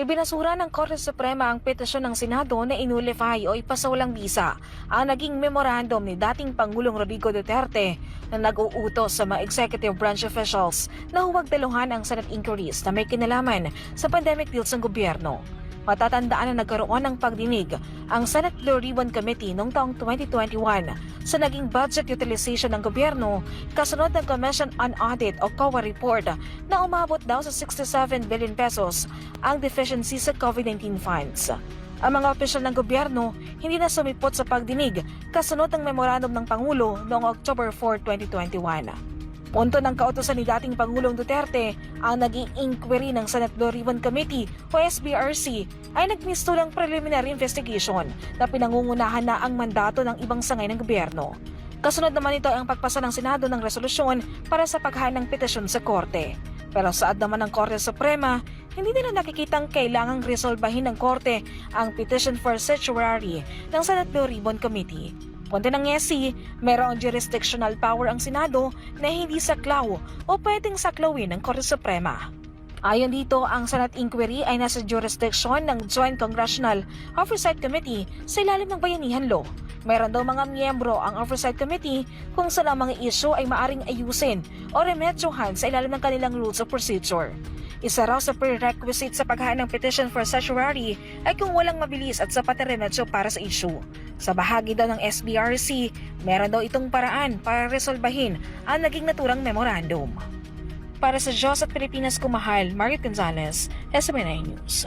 Ibinasura ng Korte Suprema ang petisyon ng Senado na inulify o ipasawalang bisa ang naging memorandum ni dating Pangulong Rodrigo Duterte na nag-uutos sa mga executive branch officials na huwag daluhan ang Senate inquiries na may kinalaman sa pandemic deals ng gobyerno. Matatandaan na nagkaroon ng pagdinig ang Senate Blue Ribbon Committee noong taong 2021 sa naging budget utilization ng gobyerno kasunod ng Commission on Audit o COA report na umabot daw sa 67 billion pesos ang deficiency sa COVID-19 funds. Ang mga opisyal ng gobyerno hindi na sumipot sa pagdinig kasunod ng memorandum ng Pangulo noong October 4, 2021. Punto ng kautosan ni dating Pangulong Duterte, ang naging inquiry ng Senate Blue Ribbon Committee o SBRC ay nagmistulang preliminary investigation na pinangungunahan na ang mandato ng ibang sangay ng gobyerno. Kasunod naman ito ang pagpasa ng Senado ng resolusyon para sa paghain ng petisyon sa Korte. Pero saad naman ng Korte Suprema, hindi nila nakikitang kailangang resolbahin ng Korte ang petition for certiorari ng Senate Blue Ribbon Committee. Punto ng ngesi, mayroong jurisdictional power ang Senado na hindi saklaw o pwedeng saklawin ng Korte Suprema. Ayon dito, ang Senate inquiry ay nasa jurisdiction ng Joint Congressional Oversight Committee sa ilalim ng Bayanihan Law. Mayroon daw mga miyembro ang Oversight Committee kung saan mga issue ay maaring ayusin o remedyohan sa ilalim ng kanilang rules of procedure. Isa raw sa prerequisite sa paghain ng petition for certiorari ay kung walang mabilis at sapat na remedyo para sa issue. Sa bahagi daw ng SBRC, meron daw itong paraan para resolbahin ang naging naturang memorandum. Para sa Diyos at Pilipinas kumahal, Margaret Gonzalez, SMNI News.